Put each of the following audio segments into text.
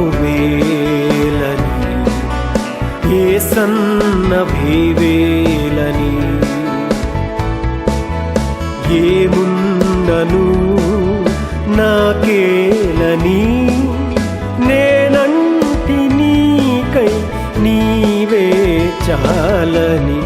కుబేలని ఏ సన్న భీవేలని ఏముండను నాకేలని నేనంటి నీకై నీవే చాలని.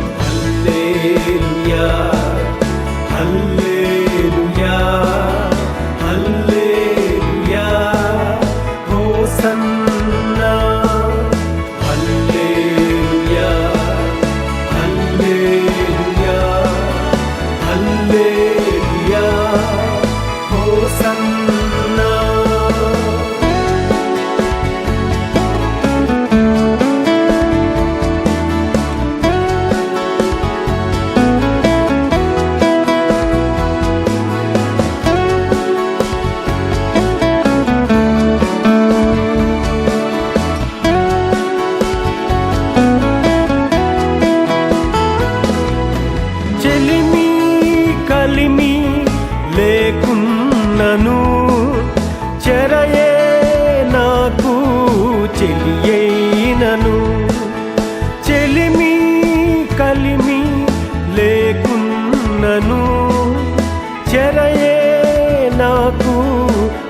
నాకు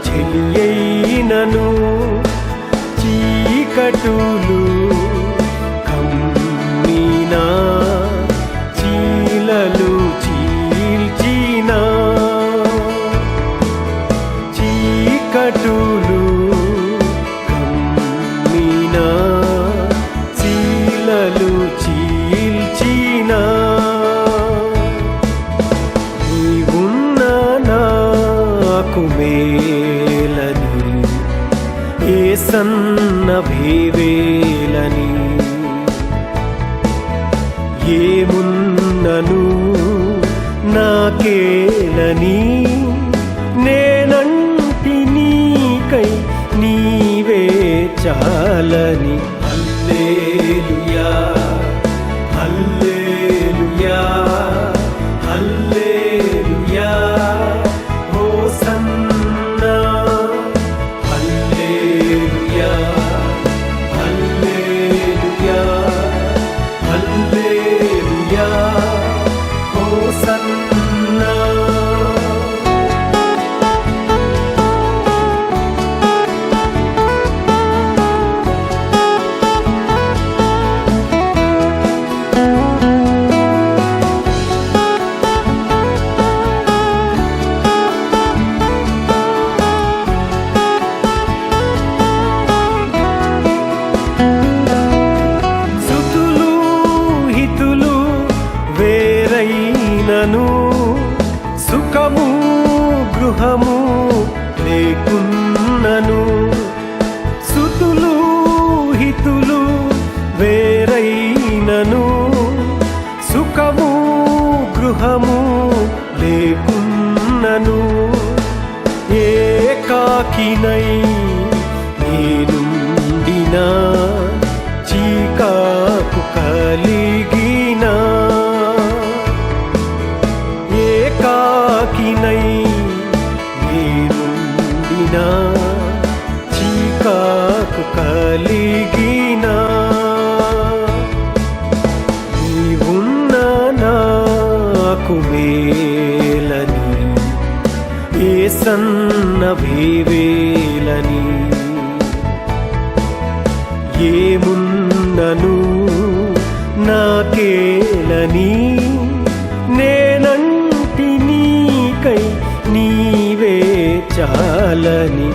చెలియైనను చీకటులు నాకు మేలని ఏ సన్న భేవేలని. ఏమున్నను నాకేలని నేనంటి నీకై నీవే చాలని. అల్లేలుయా అల్లేలుయా అల్లేలుయా ఏకాకినై నేనుండినా చీకాకు కలిగిన. ఏకాకినై నేనుండిన చీకాకు కలిగిన. నీవున్న నాకు మేలని ఏ సన్న చేయని ఏమున్నను నాకేలని నేనంటి నీకై నీవే చాలని